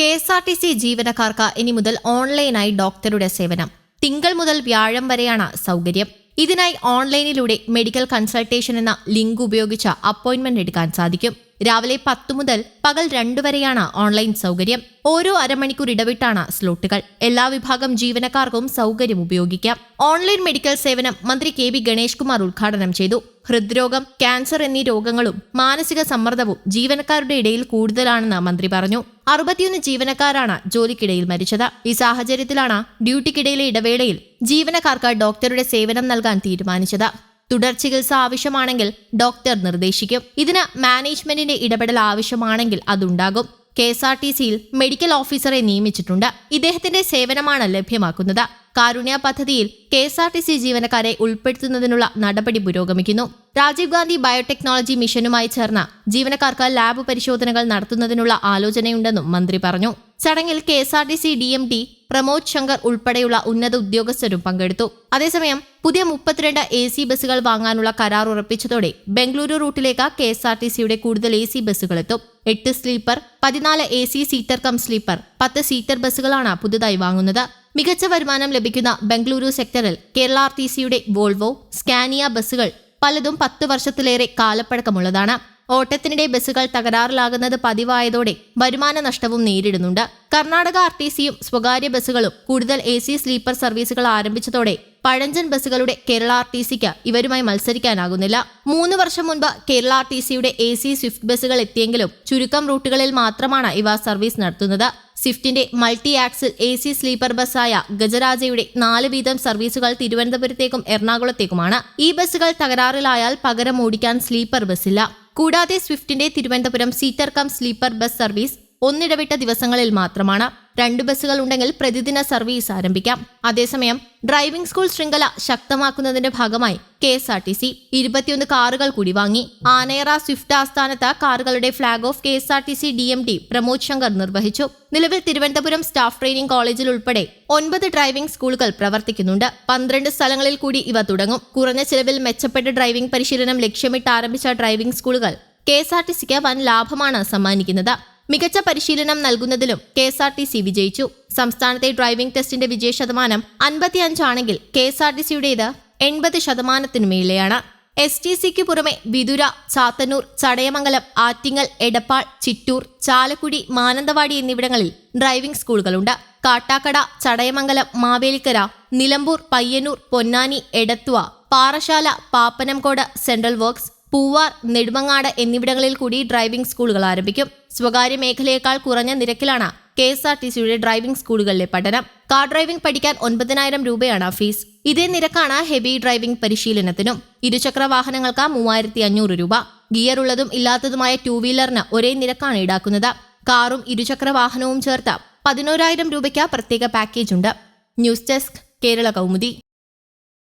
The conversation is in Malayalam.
K S R T C ജീവനക്കാർക്ക് ഇനി മുതൽ ഓൺലൈനായി ഡോക്ടറുടെ സേവനം. തിങ്കൾ മുതൽ വ്യാഴം വരെയാണ് സൗകര്യം. ഇതിനായി ഓൺലൈനിലൂടെ മെഡിക്കൽ കൺസൾട്ടേഷൻ എന്ന ലിങ്ക് ഉപയോഗിച്ച് അപ്പോയിന്റ്മെന്റ് എടുക്കാൻ സാധിക്കും. രാവിലെ പത്ത് മുതൽ പകൽ രണ്ടു വരെയാണ് ഓൺലൈൻ സൗകര്യം. ഓരോ അരമണിക്കൂർ ഇടവിട്ടാണ് സ്ലോട്ടുകൾ. എല്ലാ വിഭാഗം ജീവനക്കാർക്കും സൗകര്യം ഉപയോഗിക്കാം. ഓൺലൈൻ മെഡിക്കൽ സേവനം മന്ത്രി കെ ബി ഗണേഷ് കുമാർ ഉദ്ഘാടനം ചെയ്തു. ഹൃദ്രോഗം ക്യാൻസർ എന്നീ രോഗങ്ങളും മാനസിക സമ്മർദ്ദവും ജീവനക്കാരുടെ ഇടയിൽ കൂടുതലാണെന്ന് മന്ത്രി പറഞ്ഞു. അറുപത്തിയൊന്ന് ജീവനക്കാരാണ് ജോലിക്കിടയിൽ മരിച്ചത്. ഈ സാഹചര്യത്തിലാണ് ഡ്യൂട്ടിക്കിടയിലെ ഇടവേളയിൽ ജീവനക്കാർക്ക് ഡോക്ടറുടെ സേവനം നൽകാൻ തീരുമാനിച്ചത്. തുടർ ചികിത്സ ആവശ്യമാണെങ്കിൽ ഡോക്ടർ നിർദ്ദേശിക്കും. ഇതിന് മാനേജ്മെന്റിന്റെ ഇടപെടൽ ആവശ്യമാണെങ്കിൽ അതുണ്ടാകും. കെ എസ് ആർ ടി സിയിൽ മെഡിക്കൽ ഓഫീസറെ നിയമിച്ചിട്ടുണ്ട്. ഇദ്ദേഹത്തിന്റെ സേവനമാണ് ലഭ്യമാക്കുന്നത്. കാരുണ്യ പദ്ധതിയിൽ K S R T C ജീവനക്കാരെ ഉൾപ്പെടുത്തുന്നതിനുള്ള നടപടി പുരോഗമിക്കുന്നു. രാജീവ് ഗാന്ധി ബയോടെക്നോളജി മിഷനുമായി ചേർന്ന ജീവനക്കാർക്ക് ലാബ് പരിശോധനകൾ നടത്തുന്നതിനുള്ള ആലോചനയുണ്ടെന്നും മന്ത്രി പറഞ്ഞു. ചടങ്ങിൽ K S R T C D M T Pramod Shankar ഉൾപ്പെടെയുള്ള ഉന്നത ഉദ്യോഗസ്ഥരും പങ്കെടുത്തു. അതേസമയം പുതിയ മുപ്പത്തിരണ്ട് എ സി ബസ്സുകൾ വാങ്ങാനുള്ള കരാർ ഉറപ്പിച്ചതോടെ ബംഗളൂരു റൂട്ടിലേക്ക് കെ എസ് ആർ ടി സിയുടെ കൂടുതൽ എ സി ബസ്സുകൾ എത്തും. എട്ട് സ്ലീപ്പർ പതിനാല് A C seater cum sleeper പത്ത് സീറ്റർ ബസ്സുകളാണ് പുതുതായി വാങ്ങുന്നത്. മികച്ച വരുമാനം ലഭിക്കുന്ന ബംഗളൂരു സെക്ടറിൽ കേരള ആർ ടി സിയുടെ വോൾവോ സ്കാനിയ ബസ്സുകൾ പലതും പത്ത് വർഷത്തിലേറെ കാലപ്പഴക്കമുള്ളതാണ്. ഓട്ടത്തിനിടെ ബസ്സുകൾ തകരാറിലാകുന്നത് പതിവായതോടെ വരുമാന നഷ്ടവും നേരിടുന്നുണ്ട്. കർണാടക ആർ ടി സിയും സ്വകാര്യ ബസ്സുകളും കൂടുതൽ എ സി സ്ലീപ്പർ സർവീസുകൾ ആരംഭിച്ചതോടെ പഴഞ്ചൻ ബസ്സുകളുടെ കേരള ആർ ടി സിക്ക് ഇവരുമായി മത്സരിക്കാനാകുന്നില്ല. മൂന്ന് വർഷം മുൻപ് കേരള ആർ ടി സിയുടെ എ സി സ്വിഫ്റ്റ് ബസ്സുകൾ എത്തിയെങ്കിലും ചുരുക്കം റൂട്ടുകളിൽ മാത്രമാണ് ഇവ സർവീസ് നടത്തുന്നത്. സ്വിഫ്റ്റിന്റെ multi axle A C sleeper ബസ്സായ ഗജരാജയുടെ നാല് വീതം സർവീസുകൾ തിരുവനന്തപുരത്തേക്കും എറണാകുളത്തേക്കുമാണ്. ഈ ബസ്സുകൾ തകരാറിലായാൽ പകരം ഓടിക്കാൻ സ്ലീപ്പർ ബസ്സില്ല. കൂടാതെ സ്വിഫ്റ്റിന്റെ Thiruvananthapuram seater cum sleeper bus service ഒന്നിടവിട്ട ദിവസങ്ങളിൽ മാത്രമാണ് രണ്ട് ബസ്സുകൾ ഉണ്ടെങ്കിൽ പ്രതിദിന സർവീസ് ആരംഭിക്കാം. അതേസമയം ഡ്രൈവിംഗ് സ്കൂൾ ശൃംഖല ശക്തമാക്കുന്നതിന്റെ ഭാഗമായി K S R T C ഇരുപത്തിയൊന്ന് കാറുകൾ കൂടി വാങ്ങി. ആനയറ സ്വിഫ്റ്റ് ആസ്ഥാനത്ത് കാറുകളുടെ flag off K S R T C D M D Pramod Shankar നിർവഹിച്ചു. നിലവിൽ തിരുവനന്തപുരം സ്റ്റാഫ് ട്രെയിനിംഗ് കോളേജിൽ ഉൾപ്പെടെ ഒൻപത് ഡ്രൈവിംഗ് സ്കൂളുകൾ പ്രവർത്തിക്കുന്നുണ്ട്. പന്ത്രണ്ട് സ്ഥലങ്ങളിൽ കൂടി ഇവ തുടങ്ങും. കുറഞ്ഞ ചിലവിൽ മെച്ചപ്പെട്ട ഡ്രൈവിംഗ് പരിശീലനം ലക്ഷ്യമിട്ട് ആരംഭിച്ച ഡ്രൈവിംഗ് സ്കൂളുകൾ കെ എസ് ആർ ടി സിക്ക് വൻ ലാഭമാണ് സമ്മാനിക്കുന്നത്. മികച്ച പരിശീലനം നൽകുന്നതിലും K S R T C വിജയിച്ചു. സംസ്ഥാനത്തെ ഡ്രൈവിംഗ് ടെസ്റ്റിന്റെ വിജയ ശതമാനം അൻപത്തിയഞ്ചാണെങ്കിൽ കെ എസ് ആർ ടി സിയുടേത് എൺപത് ശതമാനത്തിനു മേലെയാണ് എസ് ടി സിക്ക് പുറമെ വിതുര ചാത്തന്നൂർ ചടയമംഗലം ആറ്റിങ്ങൽ എടപ്പാൾ ചിറ്റൂർ ചാലക്കുടി മാനന്തവാടി എന്നിവിടങ്ങളിൽ ഡ്രൈവിംഗ് സ്കൂളുകളുണ്ട്. കാട്ടാക്കട ചടയമംഗലം മാവേലിക്കര നിലമ്പൂർ പയ്യന്നൂർ പൊന്നാനി എടത്വ പാറശാല പാപ്പനംകോട് സെൻട്രൽ വർക്ക്സ് പൂവാർ നെടുമങ്ങാട് എന്നിവിടങ്ങളിൽ കൂടി ഡ്രൈവിംഗ് സ്കൂളുകൾ ആരംഭിക്കും. സ്വകാര്യ മേഖലയേക്കാൾ കുറഞ്ഞ നിരക്കിലാണ് കെ എസ് ആർ ടി സിയുടെ ഡ്രൈവിംഗ് സ്കൂളുകളിലെ പഠനം. കാർ ഡ്രൈവിംഗ് പഠിക്കാൻ ഒൻപതിനായിരം രൂപയാണ് ഫീസ്. ഇതേ നിരക്കാണ് ഹെവി ഡ്രൈവിംഗ് പരിശീലനത്തിനും ഇരുചക്ര വാഹനങ്ങൾക്ക് മൂവായിരത്തി അഞ്ഞൂറ് രൂപ. ഗിയർ ഉള്ളതും ഇല്ലാത്തതുമായ ടൂ വീലറിന് ഒരേ നിരക്കാണ് ഈടാക്കുന്നത്. കാറും ഇരുചക്ര വാഹനവും ചേർത്ത് പതിനോരായിരം രൂപയ്ക്ക് പ്രത്യേക പാക്കേജ് ഉണ്ട്. News desk Kerala Kaumudi.